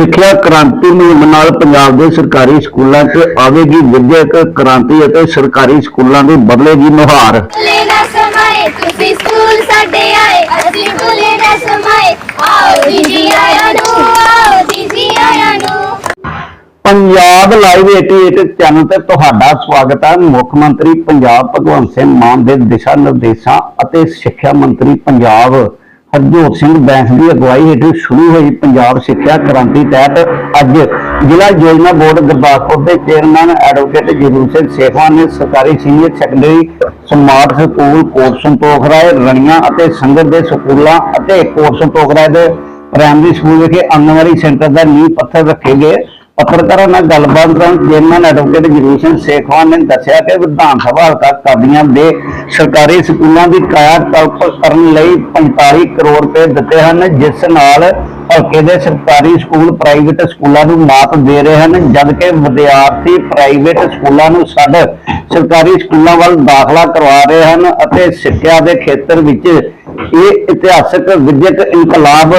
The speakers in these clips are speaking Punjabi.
ਸਿੱਖਿਆ ਕ੍ਰਾਂਤੀ ਮੁਹਿੰਮ ਨਾਲ ਪੰਜਾਬ ਦੇ ਸਰਕਾਰੀ ਸਕੂਲਾਂ 'ਚ ਆਵੇਗੀ ਵਿਦਿਅਕ ਕ੍ਰਾਂਤੀ ਅਤੇ ਸਰਕਾਰੀ ਸਕੂਲਾਂ ਦੀ ਬਦਲੇਗੀ ਨੁਹਾਰ ਭੁੱਲੇ ਨਾ ਸਮਾਏ ਤੁਸੀਂ ਸਕੂਲ ਸਾਡੇ ਆਏ ਅਸੀਂ ਭੁੱਲੇ ਨਾ ਸਮਾਏ। ਆਓ ਜੀ ਜੀ ਆਇਆਂ ਨੂੰ ਆਓ ਜੀ ਜੀ ਆਇਆਂ ਨੂੰ। ਪੰਜਾਬ ਲਾਈਵ 88 ਚੈਨਲ ਤੇ ਤੁਹਾਡਾ ਸਵਾਗਤ ਹੈ। ਮੁੱਖ ਮੰਤਰੀ ਪੰਜਾਬ ਭਗਵੰਤ ਸਿੰਘ ਮਾਨ ਦੇ ਦਿਸ਼ਾ ਨਿਰਦੇਸ਼ਾਂ ਅਤੇ ਸਿੱਖਿਆ ਮੰਤਰੀ ਪੰਜਾਬ। ਹਰਜੋਤ ਸਿੰਘ ਬੈਂਸ ਦੀ ਅਗਵਾਈ ਹੇਠ ਸ਼ੁਰੂ ਹੋਈ ਪੰਜਾਬ ਸਿੱਖਿਆ ਕ੍ਰਾਂਤੀ ਤਹਿਤ ਅੱਜ ਜ਼ਿਲ੍ਹਾ ਯੋਜਨਾ ਬੋਰਡ ਗੁਰਦਾਸਪੁਰ ਦੇ ਚੇਅਰਮੈਨ ਐਡਵੋਕੇਟ ਜਗਰੂ ਸਿੰਘ ਸੇਖਵਾ ਨੇ ਸਰਕਾਰੀ senior secondary smart school Kot Santokh Rai, Raniyan ਅਤੇ ਸੰਗਤ ਦੇ ਸਕੂਲਾਂ ਅਤੇ ਕੋਟ ਸੰਤੋਖ ਰਾਏ ਦੇ ਪ੍ਰਾਇਮਰੀ ਸਕੂਲ ਵਿਖੇ ਆਂਗਨਵਾੜੀ ਸੈਂਟਰ ਦਾ ਨੀਂਹ ਪੱਥਰ ਰੱਖੇ ਗਏ। ਪੱਤਰਕਾਰਾਂ ਨਾਲ ਗੱਲਬਾਤ ਦੌਰਾਨ ਚੇਅਰਮੈਨ ਐਡਵੋਕੇਟ ਜਗਰੂ ਸੇਖਵਾਨ ਨੇ ਦੱਸਿਆ ਕਿ ਵਿਧਾਨ ਸਭਾ ਹਲਕਾ ਕਾਦੀਆਂ ਦੇ ਸਰਕਾਰੀ ਸਕੂਲਾਂ ਦੀ ਕਾਇਆ ਕਲਪ ਕਰਨ ਲਈ 45 ਕਰੋੜ ਰੁਪਏ ਦਿੱਤੇ ਹਨ, ਜਿਸ ਨਾਲ ਹਲਕੇ ਦੇ ਸਰਕਾਰੀ ਸਕੂਲ ਪ੍ਰਾਈਵੇਟ ਸਕੂਲਾਂ ਨੂੰ ਮਾਤ ਦੇ ਰਹੇ ਹਨ, ਜਦਕਿ ਵਿਦਿਆਰਥੀ ਪ੍ਰਾਈਵੇਟ ਸਕੂਲਾਂ ਨੂੰ ਛੱਡ ਸਰਕਾਰੀ ਸਕੂਲਾਂ ਵੱਲ ਦਾਖਲਾ ਕਰਵਾ ਰਹੇ ਹਨ ਅਤੇ ਸਿੱਖਿਆ ਦੇ ਖੇਤਰ ਵਿੱਚ ਇਹ ਇਤਿਹਾਸਕ ਵਿਦਿਅਕ ਇਨਕਲਾਬ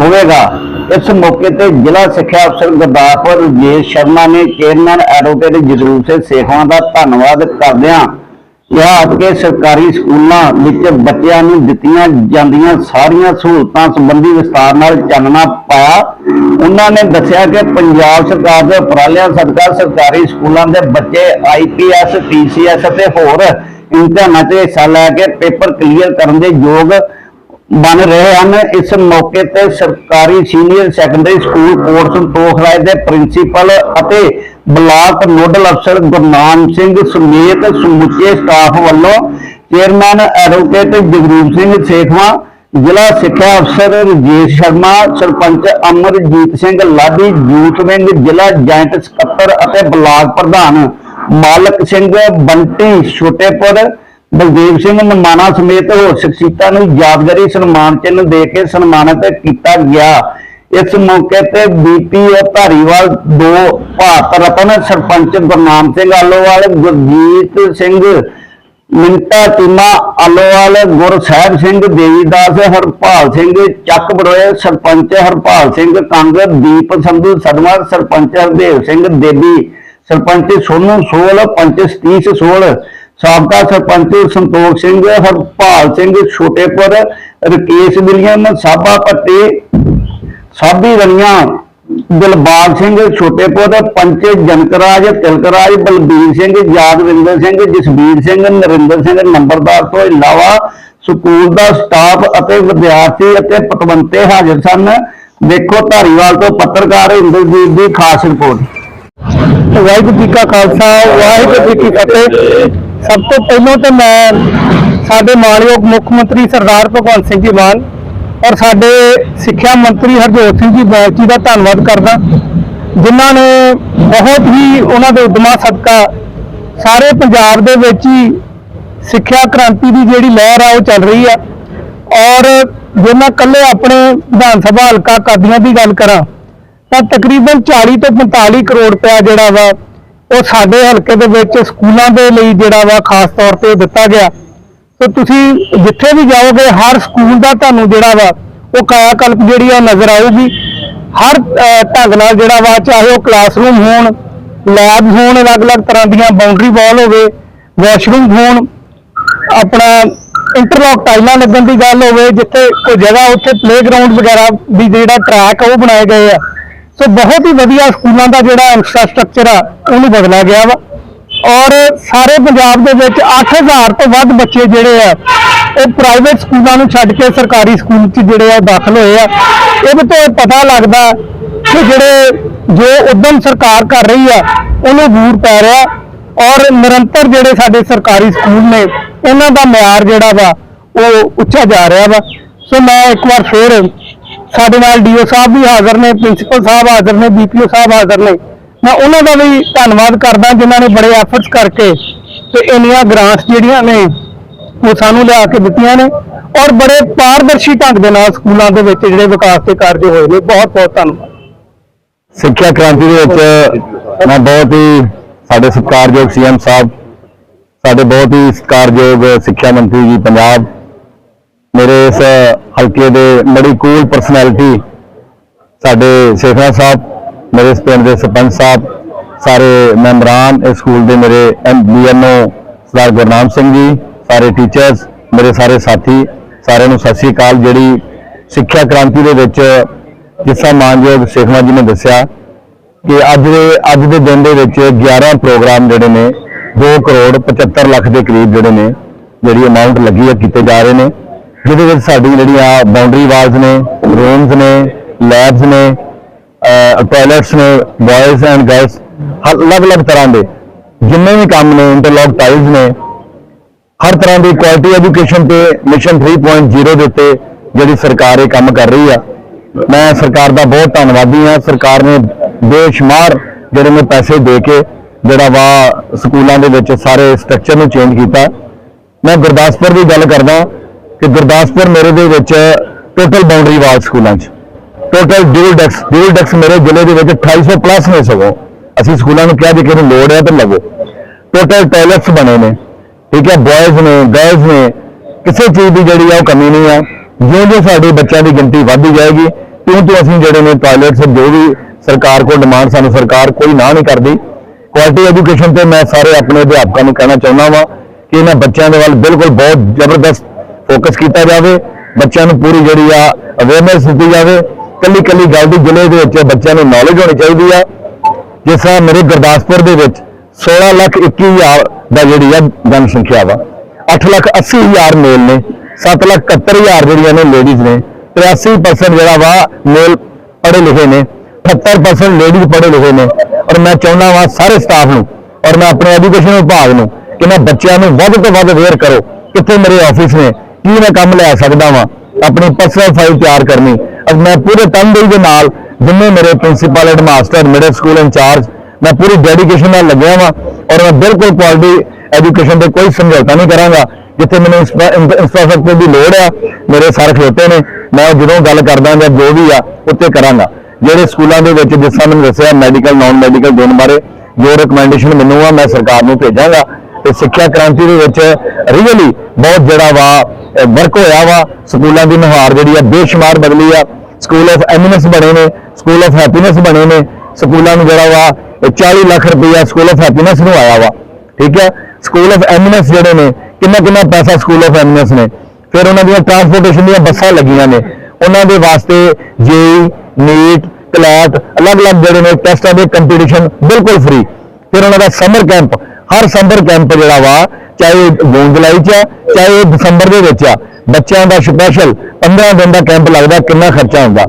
ਹੋਵੇਗਾ। ਇਸ ਮੌਕੇ ਤੇ ਜ਼ਿਲ੍ਹਾ ਸਿੱਖਿਆ ਅਫਸਰ ਗੁਰਦਾਸਪੁਰ ਜੇ ਸ਼ਰਮਾ ਨੇ ਚੇਅਰਮੈਨ ਐਡਵੋਕੇਟ ਜਗਰੂਪ ਸਿੰਘ ਸੇਖਵਾਂ ਦਾ ਧੰਨਵਾਦ ਕਰਦਿਆਂ ਕਿਹਾ ਕਿ ਸਰਕਾਰੀ ਸਕੂਲਾਂ ਵਿੱਚ ਬੱਚਿਆਂ ਨੂੰ ਦਿੱਤੀਆਂ ਜਾਂਦੀਆਂ ਸਾਰੀਆਂ ਸਹੂਲਤਾਂ ਸੰਬੰਧੀ ਵਿਸਤਾਰ ਨਾਲ ਚਾਨਣਾ ਪਾਇਆ। ਉਹਨਾਂ ਨੇ ਦੱਸਿਆ ਕਿ ਪੰਜਾਬ ਸਰਕਾਰ ਦੇ ਉਪਰਾਲਿਆਂ ਸਦਕਾ ਸਰਕਾਰੀ ਸਕੂਲਾਂ ਦੇ ਬੱਚੇ ਆਈਪੀਐਸ ਪੀਸੀਐਸ ਅਤੇ ਹੋਰ ਇਮਤਿਹਾਨਾਂ 'ਚ ਹਿੱਸਾ ਲੈ ਕੇ ਪੇਪਰ ਕਲੀਅਰ ਕਰਨ ਦੇ ਯੋਗ ਬਣ ਰਹੇ ਹਨ। ਇਸ ਮੌਕੇ ਤੇ ਸਰਕਾਰੀ senior secondary school Kot Santokh ਦੇ ਪ੍ਰਿੰਸੀਪਲ ਅਤੇ ਬਲਾਕ ਨੋਡਲ ਅਫਸਰ ਗੁਰਨਾਮ ਸਿੰਘ ਸਮੇਤ ਸਮੁੱਚੇ ਸਟਾਫ ਵੱਲੋਂ ਚੇਅਰਮੈਨ ਐਡਵੋਕੇਟ ਜਗਰੂਪ ਸਿੰਘ ਸੇਖਵਾਂ, ਜ਼ਿਲ੍ਹਾ ਸਿੱਖਿਆ ਅਫਸਰ ਰਜੇਸ਼ ਸ਼ਰਮਾ, ਸਰਪੰਚ ਅਮਰਜੀਤ ਸਿੰਘ ਲਾਡੀ ਯੂਥ ਵਿੰਗ ਜ਼ਿਲ੍ਹਾ ਜੁਆਇੰਟ ਸਕੱਤਰ ਅਤੇ ਬਲਾਕ ਪ੍ਰਧਾਨ ਮਾਲਕ ਸਿੰਘ ਬੰਟੀ ਛੋਟੇਪੁਰ ਬਲਦੇਵ ਸਿੰਘ ਨਮਾਣਾ ਸਮੇਤ ਹੋਰ ਸ਼ਖਸੀਅਤਾਂ ਨੂੰ ਯਾਦਗਾਰੀ ਸਨਮਾਨ ਚਿੰਨ੍ਹ ਦੇ ਕੇ ਸਨਮਾਨਿਤ ਕੀਤਾ ਗਿਆ। ਇਸ ਮੌਕੇ ਤੇ ਬੀਪੀਓ ਧਾਰੀਵਾਲ ਦੋ, ਭਾਰਤ ਰਤਨ ਸਰਪੰਚ ਗੁਰਨਾਮ ਸਿੰਘ ਆਲੋਵਾਲ, ਗੁਰਜੀਤ ਸਿੰਘ ਮਿੰਟਾ ਚੀਮਾ ਆਲੋਵਾਲ, ਗੁਰਸਾਹਿਬ ਸਿੰਘ ਦੇਵੀਦਾਸ, ਹਰਪਾਲ ਸਿੰਘ ਚੱਕ ਬੜੋਏ, ਸਰਪੰਚ ਹਰਪਾਲ ਸਿੰਘ ਕੰਗ, ਦੀਪ ਸੰਧੂ ਸਦਮਾ, ਸਰਪੰਚ ਹਰਦੇਵ ਸਿੰਘ ਦੇਵੀ ਸਰਪੰਚ ਸੋਨੂ ਸੋਲ, ਪੰਚ ਸਤੀਸ਼ ਸੋਲ ਸਾਬਕਾ ਸਰਪੰਚ ਸੰਤੋਖ ਸਿੰਘ, ਹਰਪਾਲ ਸਿੰਘ, ਛੋਟੇਪੁਰ, ਰਕੇਸ਼ ਵਿਲੀਅਮ, ਸਾਬਾ ਪੱਤੇ ਸਾਬੀ ਰਣੀਆਂ, ਦਿਲਬਾਗ ਸਿੰਘ, ਛੋਟੇਪੁਰ, ਪੰਚ ਜਨਕਰਾਜ, ਤਿਲਕਰਾਜ, ਬਲਬੀਰ ਸਿੰਘ, ਯਾਦਵਿੰਦਰ ਸਿੰਘ, ਜਸਬੀਰ ਸਿੰਘ, ਨਰਿੰਦਰ ਸਿੰਘ, ਨੰਬਰਦਾਰ ਤੋਂ ਇਲਾਵਾ ਸਕੂਲ ਦਾ ਸਟਾਫ ਅਤੇ ਵਿਦਿਆਰਥੀ ਅਤੇ ਪਤਵੰਤੇ ਹਾਜ਼ਰ ਸਨ। ਦੇਖੋ ਧਾਰੀਵਾਲ ਤੋਂ ਪੱਤਰਕਾਰ ਇੰਦਰਜੀਤ ਦੀ ਖਾਸ ਰਿਪੋਰਟ। ਵਾਹਿਗੁਰੂ ਜੀ ਕਾ ਖਾਲਸਾ, ਵਾਹਿਗੁਰੂ ਜੀ ਕੀ ਫਤਿਹ। ਸਭ ਤੋਂ ਪਹਿਲਾਂ ਤਾਂ ਮੈਂ ਸਾਡੇ ਮਾਨਯੋਗ ਮੁੱਖ ਮੰਤਰੀ ਸਰਦਾਰ ਭਗਵੰਤ ਸਿੰਘ ਜੀ ਮਾਨ ਔਰ ਸਾਡੇ ਸਿੱਖਿਆ ਮੰਤਰੀ ਹਰਜੋਤ ਸਿੰਘ ਜੀ ਬੈਂਸ ਜੀ ਦਾ ਧੰਨਵਾਦ ਕਰਦਾ, ਜਿਨ੍ਹਾਂ ਨੇ ਬਹੁਤ ਹੀ ਉਹਨਾਂ ਦੇ ਉਦਮਾ ਸਦਕਾ ਸਾਰੇ ਪੰਜਾਬ ਦੇ ਵਿੱਚ ਹੀ ਸਿੱਖਿਆ ਕ੍ਰਾਂਤੀ ਦੀ ਜਿਹੜੀ ਲਹਿਰ ਆ ਉਹ ਚੱਲ ਰਹੀ ਆ। ਔਰ ਜੇ ਮੈਂ ਇਕੱਲੇ ਆਪਣੇ ਵਿਧਾਨ ਸਭਾ ਹਲਕਾ ਕਾਦੀਆਂ ਦੀ ਗੱਲ ਕਰਾਂ, ਤਾਂ ਤਕਰੀਬਨ 40 ਤੋਂ 45 ਕਰੋੜ ਰੁਪਇਆ ਜਿਹੜਾ ਵਾ ਉਹ ਸਾਡੇ ਹਲਕੇ ਦੇ ਵਿੱਚ ਸਕੂਲਾਂ ਦੇ ਲਈ ਜਿਹੜਾ ਵਾ ਖਾਸ ਤੌਰ ਤੇ ਦਿੱਤਾ ਗਿਆ। ਸੋ ਤੁਸੀਂ ਜਿੱਥੇ ਵੀ ਜਾਓਗੇ, ਹਰ ਸਕੂਲ ਦਾ ਤੁਹਾਨੂੰ ਜਿਹੜਾ ਵਾ ਉਹ ਕਾਇਆ ਕਲਪ ਜਿਹੜੀ ਆ ਨਜ਼ਰ ਆਊਗੀ। ਹਰ ਢੰਗ ਨਾਲ ਜਿਹੜਾ ਵਾ ਚਾਹੇ ਉਹ ਕਲਾਸਰੂਮ ਹੋਣ ਲੈਬ ਹੋਣ, ਅਲੱਗ-ਅਲੱਗ ਤਰ੍ਹਾਂ ਦੀਆਂ ਬਾਉਂਡਰੀ ਵਾਲ ਹੋਵੇ ਵਾਸ਼ਰੂਮ ਹੋਣ, ਆਪਣਾ ਇੰਟਰਲੌਕ ਟਾਈਲਾਂ ਲੱਗਣ ਦੀ ਗੱਲ ਹੋਵੇ, ਜਿੱਥੇ ਕੋਈ ਜਗ੍ਹਾ ਉੱਥੇ ਪਲੇਗਰਾਉਂਡ ਵਗੈਰਾ ਵੀ ਜਿਹੜਾ ਟਰੈਕ ਆ ਉਹ ਬਣਾਏ ਗਏ ਆ। ਸੋ ਬਹੁਤ ਹੀ ਵਧੀਆ ਸਕੂਲਾਂ ਦਾ ਜਿਹੜਾ ਇਨਫਰਾਸਟ੍ਰਕਚਰ ਆ, ਉਹਨੂੰ ਬਦਲਿਆ ਗਿਆ ਵਾ। ਔਰ ਸਾਰੇ ਪੰਜਾਬ ਦੇ ਵਿੱਚ 8000 ਤੋਂ ਵੱਧ ਬੱਚੇ ਜਿਹੜੇ ਆ, ਉਹ ਪ੍ਰਾਈਵੇਟ ਸਕੂਲਾਂ ਨੂੰ ਛੱਡ ਕੇ ਸਰਕਾਰੀ ਸਕੂਲ 'ਚ ਜਿਹੜੇ ਆ ਉਹ ਦਾਖਲ ਹੋਏ ਆ। ਇਹਦੇ ਤੋਂ ਇਹ ਪਤਾ ਲੱਗਦਾ ਕਿ ਜਿਹੜੇ ਜੋ ਉਦਮ ਸਰਕਾਰ ਕਰ ਰਹੀ ਆ, ਉਹਨੂੰ ਬੂਰ ਪੈ ਰਿਹਾ। ਔਰ ਨਿਰੰਤਰ ਜਿਹੜੇ ਸਾਡੇ ਸਰਕਾਰੀ ਸਕੂਲ ਨੇ, ਉਹਨਾਂ ਦਾ ਮਿਆਰ ਜਿਹੜਾ ਵਾ, ਉਹ ਉੱਚਾ ਜਾ ਰਿਹਾ ਵਾ। ਸੋ ਮੈਂ ਇੱਕ ਵਾਰ ਫੇਰ ਸਾਡੇ ਨਾਲ ਡੀਓ ਸਾਹਿਬ ਵੀ ਹਾਜ਼ਰ ਨੇ, ਪ੍ਰਿੰਸੀਪਲ ਸਾਹਿਬ ਹਾਜ਼ਰ ਨੇ ਬੀਪੀਓ ਸਾਹਿਬ ਹਾਜ਼ਰ ਨੇ। ਮੈਂ ਉਹਨਾਂ ਦਾ ਵੀ ਧੰਨਵਾਦ ਕਰਦਾ ਜਿਨ੍ਹਾਂ ਨੇ ਬੜੇ ਐਫਰਟਸ ਕਰਕੇ ਤੇ ਇੰਨੀਆਂ ਗ੍ਰਾਂਟਸ ਜਿਹੜੀਆਂ ਨੇ, ਉਹ ਸਾਨੂੰ ਲਿਆ ਕੇ ਦਿੱਤੀਆਂ ਨੇ ਔਰ ਬੜੇ ਪਾਰਦਰਸ਼ੀ ਢੰਗ ਦੇ ਨਾਲ ਸਕੂਲਾਂ ਦੇ ਵਿੱਚ ਜਿਹੜੇ ਵਿਕਾਸ ਦੇ ਕਾਰਜ ਹੋਏ ਨੇ। ਬਹੁਤ ਬਹੁਤ ਧੰਨਵਾਦ। ਸਿੱਖਿਆ ਕ੍ਰਾਂਤੀ ਦੇ ਵਿੱਚ ਮੈਂ ਬਹੁਤ ਹੀ ਸਾਡੇ ਸਤਿਕਾਰਯੋਗ ਸੀਐਮ ਸਾਹਿਬ, ਸਾਡੇ ਬਹੁਤ ਹੀ ਸਤਿਕਾਰਯੋਗ ਸਿੱਖਿਆ ਮੰਤਰੀ ਜੀ, ਪੰਜਾਬ ਮੇਰੇ ਇਸ ਹਲਕੇ ਦੇ ਬੜੀ ਕੂਲ ਪਰਸਨੈਲਿਟੀ ਸਾਡੇ ਸੇਖਾ ਸਾਹਿਬ, ਮੇਰੇ ਇਸ ਪਿੰਡ ਦੇ ਸਰਪੰਚ ਸਾਹਿਬ, ਸਾਰੇ ਮੈਂਬਰਾਨ ਇਸ ਸਕੂਲ ਦੇ ਮੇਰੇ ਐਮਬੀਐਨਓ ਸਰਦਾਰ ਗੁਰਨਾਮ ਸਿੰਘ ਜੀ, ਸਾਰੇ ਟੀਚਰਸ ਮੇਰੇ ਸਾਰੇ ਸਾਥੀ, ਸਾਰਿਆਂ ਨੂੰ ਸਤਿ ਸ੍ਰੀ ਅਕਾਲ। ਜਿਹੜੀ ਸਿੱਖਿਆ ਕ੍ਰਾਂਤੀ ਦੇ ਵਿੱਚ ਜਿਸ ਤਰ੍ਹਾਂ ਮਾਨਯੋਗ ਸੇਖਵਾ ਜੀ ਨੇ ਦੱਸਿਆ ਕਿ ਅੱਜ ਦੇ ਅੱਜ ਦੇ ਦਿਨ ਦੇ ਵਿੱਚ 11 ਪ੍ਰੋਗਰਾਮ ਜਿਹੜੇ ਨੇ 2 ਕਰੋੜ 75 ਲੱਖ ਦੇ ਕਰੀਬ ਜਿਹੜੇ ਨੇ, ਜਿਹੜੀ ਅਮਾਉਂਟ ਲੱਗੀ ਹੈ, ਕੀਤੇ ਜਾ ਰਹੇ ਨੇ। ਜਿਹਦੇ ਵਿੱਚ ਸਾਡੀ ਜਿਹੜੀਆਂ ਬਾਉਂਡਰੀ ਵਾਲਸ ਨੇ ਰੂਮਸ ਨੇ ਲੈਬਸ ਨੇ ਟਾਇਲਟਸ ਨੇ ਬॉयਜ਼ ਐਂਡ ਗਰਲਸ ਅਲੱਗ-ਅਲੱਗ ਤਰ੍ਹਾਂ ਦੇ ਜਿੰਨੇ ਵੀ ਕੰਮ ਨੇ ਇੰਟਰਲੌਕ ਟਾਈਲਸ ਨੇ, ਹਰ ਤਰ੍ਹਾਂ ਦੀ ਕੁਆਲਿਟੀ ਐਜੂਕੇਸ਼ਨ ਤੇ ਮਿਸ਼ਨ 3.0 ਦੇ ਉੱਤੇ ਜਿਹੜੀ ਸਰਕਾਰ ਇਹ ਕੰਮ ਕਰ ਰਹੀ ਆ। ਮੈਂ ਸਰਕਾਰ ਦਾ ਬਹੁਤ ਧੰਨਵਾਦੀ ਹਾਂ। ਸਰਕਾਰ ਨੇ ਬੇਸ਼ੁਮਾਰ ਜਿਹੜੇ ਨੇ ਪੈਸੇ ਦੇ ਕੇ ਜਿਹੜਾ ਵਾ ਸਕੂਲਾਂ ਦੇ ਵਿੱਚ ਸਾਰੇ ਸਟਰਕਚਰ ਨੂੰ ਚੇਂਜ ਕੀਤਾ। ਮੈਂ ਗੁਰਦਾਸਪੁਰ ਦੀ ਗੱਲ ਕਰਦਾ ਕਿ ਗੁਰਦਾਸਪੁਰ ਮੇਰੇ ਦੇ ਵਿੱਚ ਟੋਟਲ ਬਾਉਂਡਰੀ ਵਾਲ ਸਕੂਲਾਂ 'ਚ। Total dual desks dual desks ਮੇਰੇ ਜ਼ਿਲ੍ਹੇ ਦੇ ਵਿੱਚ 250 ਪਲੱਸ ਨੇ ਸਗੋਂ। ਅਸੀਂ ਸਕੂਲਾਂ ਨੂੰ ਕਿਹਾ ਜੇ ਕਿਸੇ ਨੂੰ ਲੋੜ ਹੈ ਤਾਂ ਲਵੋ। ਟੋਟਲ ਟਾਇਲਟਸ ਬਣੇ ਨੇ। ਠੀਕ ਹੈ ਬॉयਜ਼ ਨੇ ਗਰਲਸ ਨੇ, ਕਿਸੇ ਚੀਜ਼ ਦੀ ਜਿਹੜੀ ਆ ਉਹ ਕਮੀ ਨਹੀਂ ਆ। ਜਿਉਂ ਜਿਉਂ ਸਾਡੇ ਬੱਚਿਆਂ ਦੀ ਗਿਣਤੀ ਵੱਧਦੀ ਜਾਏਗੀ ਤਿਉਂ ਤਿਉਂ ਅਸੀਂ ਜਿਹੜੇ ਨੇ ਟਾਇਲਟਸ ਜੋ ਵੀ ਸਰਕਾਰ ਕੋਲ ਡਿਮਾਂਡ ਸਾਨੂੰ ਸਰਕਾਰ ਕੋਈ ਨਾ ਨਹੀਂ ਕਰਦੀ। ਕੁਆਲਿਟੀ ਐਜੂਕੇਸ਼ਨ ਤੇ ਮੈਂ ਸਾਰੇ ਆਪਣੇ ਅਧਿਆਪਕਾਂ ਨੂੰ ਕਹਿਣਾ ਚਾਹੁੰਦਾ ਵਾਂ ਕਿ ਇਹਨਾਂ ਬੱਚਿਆਂ ਦੇ ਵੱਲ ਬਿਲਕੁਲ ਬਹੁਤ ਜ਼ਬਰਦਸਤ ਫੋਕਸ ਕੀਤਾ ਜਾਵੇ, ਬੱਚਿਆਂ ਨੂੰ ਪੂਰੀ ਜਿਹੜੀ ਆ ਅਵੇਅਰਨੈਸ ਦਿੱਤੀ ਜਾਵੇ। ਕੱਲੀ ਕੱਲੀ ਗੱਲ ਦੀ ਜ਼ਿਲ੍ਹੇ ਦੇ ਵਿੱਚ ਬੱਚਿਆਂ ਨੂੰ ਨੌਲੇਜ ਹੋਣੀ ਚਾਹੀਦੀ ਆ। ਜਿਸ ਤਰ੍ਹਾਂ ਮੇਰੇ ਗੁਰਦਾਸਪੁਰ ਦੇ ਵਿੱਚ 16 ਲੱਖ 21 ਹਜ਼ਾਰ ਦਾ ਜਿਹੜੀ ਆ ਜਨਸੰਖਿਆ ਵਾ 8 ਲੱਖ 80 ਹਜ਼ਾਰ ਮੇਲ ਨੇ 7 ਲੱਖ 71 ਹਜ਼ਾਰ ਜਿਹੜੀਆਂ ਨੇ ਲੇਡੀਜ਼ ਨੇ 83% ਜਿਹੜਾ ਵਾ ਮੇਲ ਪੜ੍ਹੇ ਲਿਖੇ ਨੇ 78% ਲੇਡੀਜ਼ ਪੜ੍ਹੇ ਲਿਖੇ ਨੇ। ਔਰ ਮੈਂ ਚਾਹੁੰਦਾ ਵਾਂ ਸਾਰੇ ਸਟਾਫ ਨੂੰ ਔਰ ਮੈਂ ਆਪਣੇ ਐਜੂਕੇਸ਼ਨ ਵਿਭਾਗ ਨੂੰ ਕਿ ਮੈਂ ਬੱਚਿਆਂ ਨੂੰ ਵੱਧ ਤੋਂ ਵੱਧ ਅਵੇਅਰ ਕਰੋ ਕਿੱਥੇ ਮੇਰੇ ਆਫਿਸ ਨੇ ਕੀ ਮੈਂ ਕੰਮ ਲੈ ਸਕਦਾ ਵਾਂ? ਆਪਣੀ ਪਰਸਨਲ ਫਾਈਲ ਤਿਆਰ ਕਰਨੀ। ਅਬ ਮੈਂ ਪੂਰੇ ਤਨਦੇਹੀ ਦੇ ਨਾਲ ਜਿੰਨੇ ਮੇਰੇ principal headmaster middle school incharge ਮੈਂ ਪੂਰੀ ਡੈਡੀਕੇਸ਼ਨ ਨਾਲ ਲੱਗਿਆ ਵਾਂ ਔਰ ਮੈਂ ਬਿਲਕੁਲ ਕੁਆਲਿਟੀ ਐਜੂਕੇਸ਼ਨ ਤੇ ਕੋਈ ਸਮਝੌਤਾ ਨਹੀਂ ਕਰਾਂਗਾ, ਜਿੱਥੇ ਮੈਨੂੰ ਇੰਫਰਾਸਟ੍ਰਕਚਰ ਦੀ ਲੋੜ ਆ, ਮੇਰੇ ਸਰ ਖਲੋਤੇ ਨੇ, ਮੈਂ ਜਦੋਂ ਗੱਲ ਕਰਦਾ ਜਾਂ ਜੋ ਵੀ ਆ ਉੱਤੇ ਕਰਾਂਗਾ। ਜਿਹੜੇ ਸਕੂਲਾਂ ਦੇ ਵਿੱਚ ਜਿਸ ਤਰ੍ਹਾਂ ਮੈਨੂੰ ਦੱਸਿਆ ਮੈਡੀਕਲ ਨਾਨ ਮੈਡੀਕਲ ਦੋਨ ਬਾਰੇ, ਜੋ ਰეკਮੈਂਡੇਸ਼ਨ ਮੈਨੂੰ ਆ, ਮੈਂ ਸਰਕਾਰ ਨੂੰ ਭੇਜਾਂਗਾ। ਤੇ ਸਿੱਖਿਆ ਕ੍ਰਾਂਤੀ ਦੇ ਵਿੱਚ ਰੀਅਲੀ ਬਹੁਤ ਜਿਹੜਾ ਵਾ ਵਰਕ ਹੋਇਆ ਵਾ। ਸਕੂਲਾਂ ਦੀ ਨੁਹਾਰ ਜਿਹੜੀ ਆ ਬੇਸ਼ੁਮਾਰ ਬਦਲੀ ਆ। ਸਕੂਲ ਆਫ ਐਮਿਨੈਂਸ ਬਣੇ ਨੇ ਸਕੂਲ ਆਫ ਹੈਪੀਨੈਸ ਬਣੇ ਨੇ। ਸਕੂਲਾਂ ਨੂੰ ਜਿਹੜਾ ਵਾ, ਇਹ 40 ਲੱਖ ਰੁਪਈਆ ਸਕੂਲ ਆਫ ਹੈਪੀਨੈਸ ਨੂੰ ਆਇਆ ਵਾ। ਠੀਕ ਹੈ ਸਕੂਲ ਆਫ ਐਮਿਨੈਂਸ ਜਿਹੜੇ ਨੇ, ਕਿੰਨਾ ਕਿੰਨਾ ਪੈਸਾ ਸਕੂਲ ਆਫ ਐਮਿਨੈਂਸ ਨੇ? ਫਿਰ ਉਹਨਾਂ ਦੀਆਂ ਟਰਾਂਸਪੋਰਟੇਸ਼ਨ ਦੀਆਂ ਬੱਸਾਂ ਲੱਗੀਆਂ ਨੇ। ਉਹਨਾਂ ਦੇ ਵਾਸਤੇ ਜੇਈ ਨੀਟ ਕਲੈਟ ਅਲੱਗ-ਅਲੱਗ ਜਿਹੜੇ ਨੇ ਟੈਸਟਾਂ ਦੇ ਕੰਪੀਟੀਸ਼ਨ ਬਿਲਕੁਲ ਫ੍ਰੀ ਫਿਰ ਉਹਨਾਂ ਦਾ ਸਮਰ ਕੈਂਪ ਹਰ ਸਮਰ ਕੈਂਪ ਜਿਹੜਾ ਵਾ ਚਾਹੇ ਜੂਨ ਜੁਲਾਈ ਚ ਆ, ਚਾਹੇ ਇਹ ਦਸੰਬਰ ਦੇ ਵਿੱਚ ਆ, ਬੱਚਿਆਂ ਦਾ ਸਪੈਸ਼ਲ 15 ਦਿਨ ਦਾ ਕੈਂਪ ਲੱਗਦਾ, ਕਿੰਨਾ ਖਰਚਾ ਹੁੰਦਾ।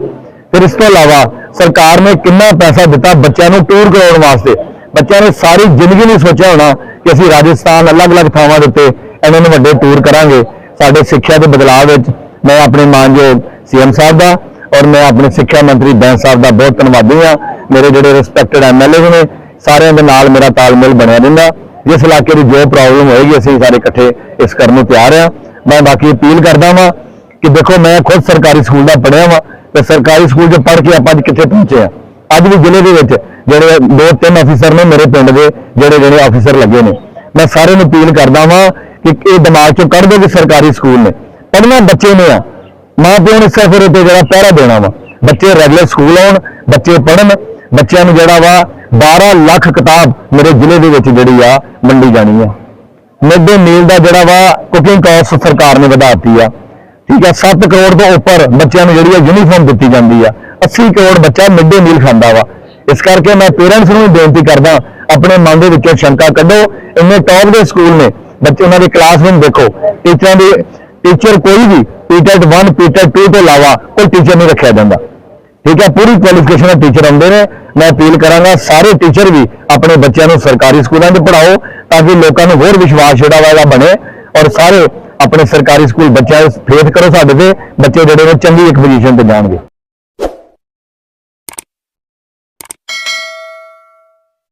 ਫਿਰ ਇਸ ਤੋਂ ਇਲਾਵਾ ਸਰਕਾਰ ਨੇ ਕਿੰਨਾ ਪੈਸਾ ਦਿੱਤਾ ਬੱਚਿਆਂ ਨੂੰ ਟੂਰ ਕਰਾਉਣ ਵਾਸਤੇ। ਬੱਚਿਆਂ ਨੇ ਸਾਰੀ ਜ਼ਿੰਦਗੀ ਨਹੀਂ ਸੋਚਿਆ ਹੋਣਾ ਕਿ ਅਸੀਂ ਰਾਜਸਥਾਨ ਅਲੱਗ-ਅਲੱਗ ਥਾਵਾਂ ਦੇ ਉੱਤੇ ਇਹਨਾਂ ਨੂੰ ਵੱਡੇ ਟੂਰ ਕਰਾਂਗੇ। ਸਾਡੇ ਸਿੱਖਿਆ ਦੇ ਬਦਲਾਅ ਵਿੱਚ ਮੈਂ ਆਪਣੇ ਮਾਨਯੋਗ ਸੀਐਮ ਸਾਹਿਬ ਦਾ ਔਰ ਮੈਂ ਆਪਣੇ ਸਿੱਖਿਆ ਮੰਤਰੀ ਬੈਂਸ ਸਾਹਿਬ ਦਾ ਬਹੁਤ ਧੰਨਵਾਦੀ ਹਾਂ। ਮੇਰੇ ਜਿਹੜੇ ਰਿਸਪੈਕਟਡ ਐਮਐਲਏ ਨੇ, ਸਾਰਿਆਂ ਦੇ ਨਾਲ ਮੇਰਾ ਤਾਲਮੇਲ ਬਣਿਆ ਰਹਿੰਦਾ। ਜਿਸ ਇਲਾਕੇ ਦੀ ਜੋ ਪ੍ਰੋਬਲਮ ਹੋਏਗੀ, ਅਸੀਂ ਸਾਰੇ ਇਕੱਠੇ ਇਸ ਕਰਨ ਨੂੰ ਤਿਆਰ ਆ ਮੈਂ ਬਾਕੀ ਅਪੀਲ ਕਰਦਾ ਵਾਂ ਕਿ ਦੇਖੋ, ਮੈਂ ਖੁਦ ਸਰਕਾਰੀ ਸਕੂਲ ਦਾ ਪੜ੍ਹਿਆ ਵਾਂ ਤੇ ਸਰਕਾਰੀ ਸਕੂਲ 'ਚ ਪੜ੍ਹ ਕੇ ਆਪਾਂ ਅੱਜ ਕਿੱਥੇ ਪਹੁੰਚੇ ਆ ਅੱਜ ਵੀ ਜ਼ਿਲ੍ਹੇ ਦੇ ਵਿੱਚ ਜਿਹੜੇ ਦੋ ਤਿੰਨ ਅਫੀਸਰ ਨੇ ਮੇਰੇ ਪਿੰਡ ਦੇ, ਜਿਹੜੇ ਜਿਹੜੇ ਅਫੀਸਰ ਲੱਗੇ ਨੇ। ਮੈਂ ਸਾਰਿਆਂ ਨੂੰ ਅਪੀਲ ਕਰਦਾ ਵਾਂ ਕਿ ਇਹ ਦਿਮਾਗ 'ਚੋਂ ਕੱਢ ਦਿਓ ਕਿ ਸਰਕਾਰੀ ਸਕੂਲ ਨੇ। ਪੜ੍ਹਨਾ ਬੱਚੇ ਨੇ ਆ। ਮਾਂ ਪਿਓ ਨੇ ਸਿਰਫ ਉਹਦੇ ਤੇ ਜਿਹੜਾ ਪਹਿਰਾ ਦੇਣਾ ਵਾ। ਬੱਚੇ ਰੈਗੂਲਰ ਸਕੂਲ ਆਉਣ, ਬੱਚੇ ਪੜ੍ਹਨ, ਬੱਚਿਆਂ ਨੂੰ ਜਿਹੜਾ ਵਾ 12 ਲੱਖ ਕਿਤਾਬ ਮੇਰੇ ਜ਼ਿਲ੍ਹੇ ਦੇ ਵਿੱਚ ਜਿਹੜੀ ਆ, ਵੰਡੀ ਜਾਣੀ ਆ। ਮਿਡ ਡੇ ਮੀਲ ਦਾ ਜਿਹੜਾ ਵਾ ਕੁਕਿੰਗ ਕਾਸਟ ਸਰਕਾਰ ਨੇ ਵਧਾਤੀ ਆ। ਠੀਕ ਆ 7 ਕਰੋੜ ਤੋਂ ਉੱਪਰ ਬੱਚਿਆਂ ਨੂੰ ਜਿਹੜੀ ਆ ਯੂਨੀਫਾਰਮ ਦਿੱਤੀ ਜਾਂਦੀ ਆ। 80 ਕਰੋੜ ਬੱਚਾ ਮਿਡ ਡੇ ਮੀਲ ਖਾਂਦਾ ਵਾ। ਇਸ ਕਰਕੇ ਮੈਂ ਪੇਰੈਂਟਸ ਨੂੰ ਵੀ ਬੇਨਤੀ ਕਰਦਾ, ਆਪਣੇ ਮਨ ਦੇ ਵਿੱਚੋਂ ਸ਼ੰਕਾ ਕੱਢੋ। ਇੰਨੇ ਟੌਪ ਦੇ ਸਕੂਲ ਨੇ, ਬੱਚੇ, ਉਹਨਾਂ ਦੇ ਕਲਾਸਰੂਮ ਦੇਖੋ। ਟੀਚਰਾਂ ਦੇ ਟੀਚਰ ਕੋਈ ਵੀ ਪੀਟੈਟ 1 ਪੀਟੈਟ 2 ਤੋਂ ਇਲਾਵਾ ਕੋਈ ਟੀਚਰ ਨਹੀਂ ਰੱਖਿਆ ਜਾਂਦਾ। ਠੀਕ ਹੈ, ਪੂਰੀ ਕੁਆਲੀਫਿਕੇਸ਼ਨ ਦੇ ਟੀਚਰ ਆਉਂਦੇ ਨੇ। ਮੈਂ ਅਪੀਲ ਕਰਾਂਗਾ ਸਾਰੇ ਟੀਚਰ ਵੀ ਆਪਣੇ ਬੱਚਿਆਂ ਨੂੰ ਸਰਕਾਰੀ ਸਕੂਲਾਂ 'ਚ ਪੜ੍ਹਾਓ ਤਾਂ ਕਿ ਲੋਕਾਂ ਨੂੰ ਹੋਰ ਵਿਸ਼ਵਾਸ ਜਿਹੜਾ ਵਾ ਇਹਦਾ ਬਣੇ ਔਰ ਸਾਰੇ ਆਪਣੇ ਸਰਕਾਰੀ ਸਕੂਲ ਬੱਚਿਆਂ ਫੇਥ ਕਰੋ ਸਾਡੇ ਤੇ, ਬੱਚੇ ਜਿਹੜੇ ਨੇ ਚੰਗੀ ਇੱਕ ਪੋਜੀਸ਼ਨ ਤੇ ਜਾਣਗੇ।